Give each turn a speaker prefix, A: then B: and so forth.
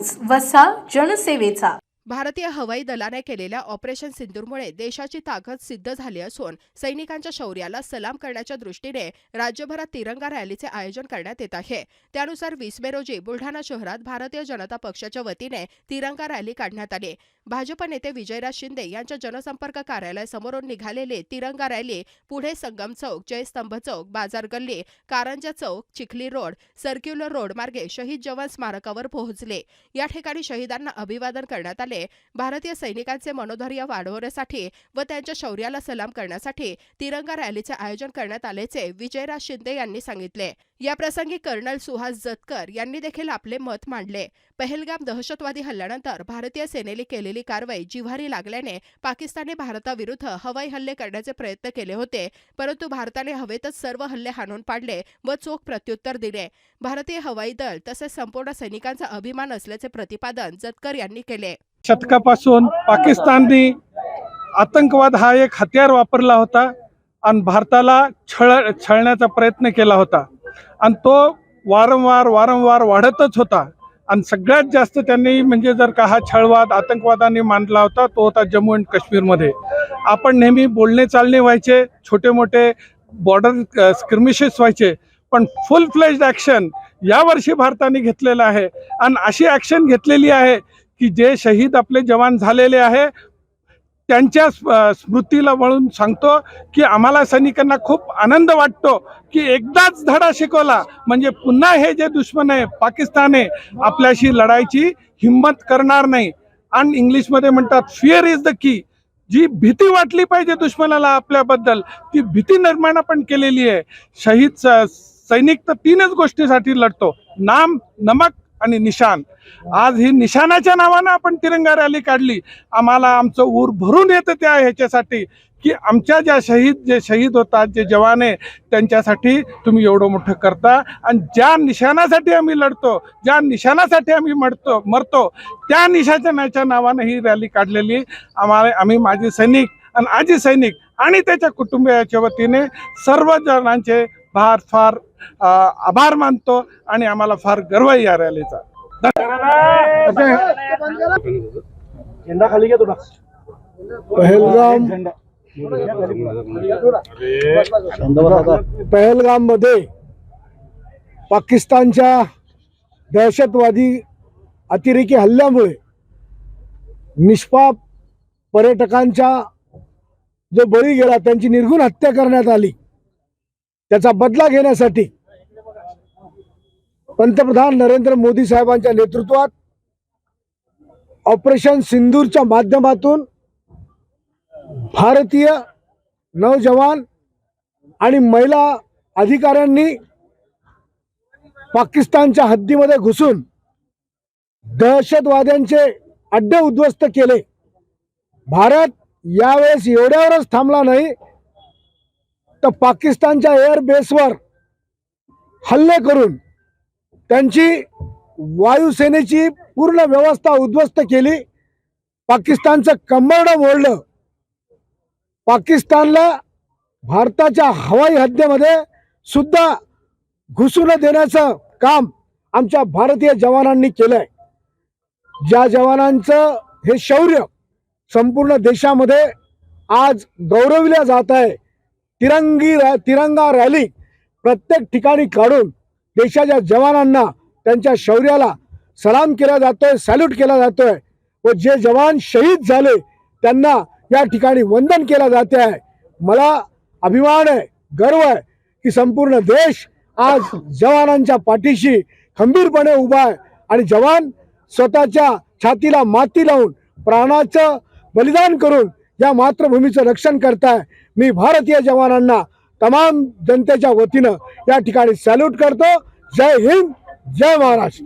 A: News वसा जनसेवेचा.
B: भारतीय हवाई दलाने केलेल्या ऑपरेशन सिंदूरमुळे देशाची ताकद सिद्ध झाली असून सैनिकांच्या शौर्याला सलाम करण्याच्या दृष्टीने राज्यभरात तिरंगा रॅलीचे आयोजन करण्यात येत आहे. त्यानुसार वीस मे रोजी बुलढाणा शहरात भारतीय जनता पक्षाच्या वतीने तिरंगा रॅली काढण्यात आली. भाजप नेते विजयराज शिंदे यांच्या जनसंपर्क कार्यालयासमोरून निघालेले तिरंगा रॅली पुढे संगम चौक Jaistambh chowk Bazar Galli Karanja chowk Chikhli road circular road मार्गे शहीद जवान स्मारकावर पोहोचले. या ठिकाणी शहीदांना अभिवादन करण्यात आले. भारतीय सैनिकांचे मनोधैर्य वाढवण्यासाठी व त्यांच्या शौर्याला सलाम करण्यासाठी तिरंगा रॅलीचे आयोजन करण्यात आल्याचे विजयराज शिंदे यांनी सांगितले. याप्रसंगी कर्नल सुहास जतकर यांनी देखील आपले मत मांडले. पहलगाम दहशतवादी हल्ल्यानंतर भारतीय सेनेने केलेली कारवाई जिव्हारी लागल्याने पाकिस्तानने भारताविरुद्ध हवाई हल्ले करण्याचे प्रयत्न केले होते परंतु भारताने हवेतच सर्व हल्ले हाणून पाडले व चोख प्रत्युत्तर दिले. भारतीय हवाई दल तसेच संपूर्ण सैनिकांचा अभिमान असल्याचे प्रतिपादन जतकर यांनी केले.
C: शतकापासून पाकिस्तानने आतंकवाद हा एक हत्यार वापरला होता आणि भारताला छळ छळण्याचा प्रयत्न केला होता. आणि तो वारंवार वारंवार वाढतच होता. आणि सगळ्यात जास्त त्यांनी म्हणजे जर का हा छळवाद आतंकवादाने मांडला होता तो होता जम्मू अँड काश्मीरमध्ये. आपण नेहमी बोलणे चालणे व्हायचे छोटे मोठे बॉर्डर स्क्रिमिशेस व्हायचे पण फुल फ्लेज्ड ॲक्शन यावर्षी भारताने घेतलेलं आहे. आणि अशी ॲक्शन घेतलेली आहे की जे शहीद आपले जवान झालेले आहे त्यांच्या स्म- स्मृतीला वळून सांगतो की आम्हाला सैनिकांना खूप आनंद वाटतो की एकदाच धडा शिकवला. म्हणजे पुन्हा हे जे दुश्मन आहे पाकिस्तान आहे आपल्याशी लढायची हिंमत करणार नाही. आणि इंग्लिशमध्ये म्हणतात फिअर इज द की जी भीती वाटली पाहिजे दुश्मनाला आपल्याबद्दल ती भीती निर्माण आपण केलेली आहे. शहीद स- सैनिक तर तीनच गोष्टीसाठी लढतो. नाम नमक आणि निशान. आज ही निशाणाच्या नावानं आपण तिरंगा रॅली काढली. आम्हाला आमचं ऊर भरून येतं त्या ह्याच्यासाठी की आमच्या ज्या शहीद जे शहीद होतात जे जवान आहे त्यांच्यासाठी तुम्ही एवढं मोठं करता. आणि ज्या निशाणासाठी आम्ही लढतो ज्या निशाणासाठी आम्ही मरतो मरतो त्या निशाणाच्या नावानं ही रॅली काढलेली. आम्हाला आम्ही माझे सैनिक आणि आजी सैनिक आणि त्याच्या कुटुंबियाच्या वतीने सर्व जणांचे फार फार आभार मानतो आणि आम्हाला फार गर्व आहे या रॅलीचा.
D: झेंडा खाली घ्या
E: पहलगाम पहलगाममध्ये पाकिस्तानच्या दहशतवादी अतिरेकी हल्ल्यामुळे निष्पाप पर्यटकांच्या जो बळी गेला त्यांची निर्घुण हत्या करण्यात आली. त्याचा बदला घेण्यासाठी पंतप्रधान नरेंद्र मोदी साहेबांच्या नेतृत्वात ऑपरेशन सिंदूरच्या माध्यमातून भारतीय नौजवान आणि महिला अधिकाऱ्यांनी पाकिस्तानच्या हद्दीमध्ये घुसून दहशतवाद्यांचे अड्डे उद्ध्वस्त केले. भारत यावेळेस एवढ्यावरच थांबला नाही तर पाकिस्तानच्या एअर बेसवर हल्ले करून त्यांची वायुसेनेची पूर्ण व्यवस्था उद्ध्वस्त केली. पाकिस्तानचं कंबरडं मोडलं. पाकिस्तानला भारताच्या हवाई हद्दीमध्ये सुद्धा घुसून देण्याचं काम आमच्या भारतीय जवानांनी केलंय. ज्या जवानांचं हे शौर्य संपूर्ण देशामध्ये आज गौरविल्या जात आहे. तिरंगी रॅ- तिरंगा रॅली प्रत्येक ठिकाणी काढून देशाच्या जवानांना त्यांच्या शौर्याला सलाम केला जातोय सॅल्यूट केला जातोय व जे जवान शहीद झाले त्यांना या ठिकाणी वंदन केलं जाते आहे. मला अभिमान आहे गर्व आहे की संपूर्ण देश आज जवानांच्या पाठीशी खंबीरपणे उभा आहे आणि जवान स्वतःच्या छातीला माती लावून प्राणाचं बलिदान करून या मातृभूमीचं रक्षण करताय मी भारतीय जवानांना तमाम जनतेच्या वतीनं या ठिकाणी सॅल्यूट करतो. जय हिंद जय महाराष्ट्र.